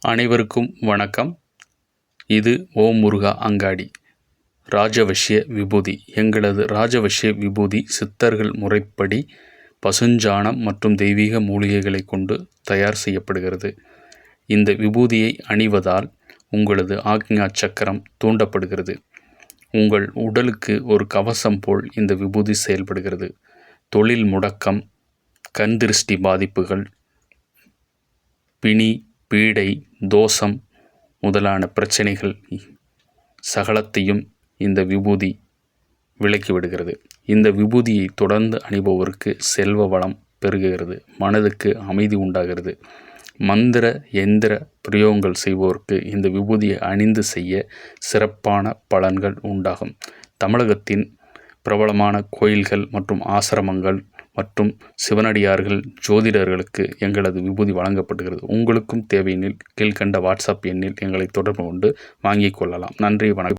அனைவருக்கும் வணக்கம். இது ஓம் முருகா அங்காடி. ராஜவஷ்ய விபூதி. எங்களது ராஜவஷ்ய விபூதி சித்தர்கள் முறைப்படி பசுஞ்சாணம் மற்றும் தெய்வீக மூலிகைகளை கொண்டு தயார் செய்யப்படுகிறது. இந்த விபூதியை அணிவதால் உங்களது ஆக்ஞா சக்கரம் தூண்டப்படுகிறது. உங்கள் உடலுக்கு ஒரு கவசம் போல் இந்த விபூதி செயல்படுகிறது. தொழில் முடக்கம் கண் திருஷ்டி பாதிப்புகள் பிணி பீடை தோஷம் முதலான பிரச்சனைகள் சகலத்தையும் இந்த விபூதி விலக்கிவிடுகிறது இந்த விபூதியை தொடர்ந்து அணிபவருக்கு செல்வ வளம் பெருகுகிறது. மனதுக்கு அமைதி உண்டாகிறது. மந்திர எந்திர பிரயோகங்கள் செய்வோருக்கு இந்த விபூதியை அணிந்து செய்ய சிறப்பான பலன்கள் உண்டாகும். தமிழகத்தின் பிரபலமான கோயில்கள் மற்றும் ஆசிரமங்கள் மற்றும் சிவனடியார்கள் ஜோதிடர்களுக்கு எங்களது விபூதி வழங்கப்படுகிறது. உங்களுக்கும் தேவையெனில் கீழ்கண்ட வாட்ஸ்அப் எண்ணில் எங்களை தொடர்பு கொண்டு வாங்கிக் கொள்ளலாம். நன்றி வணக்கம்.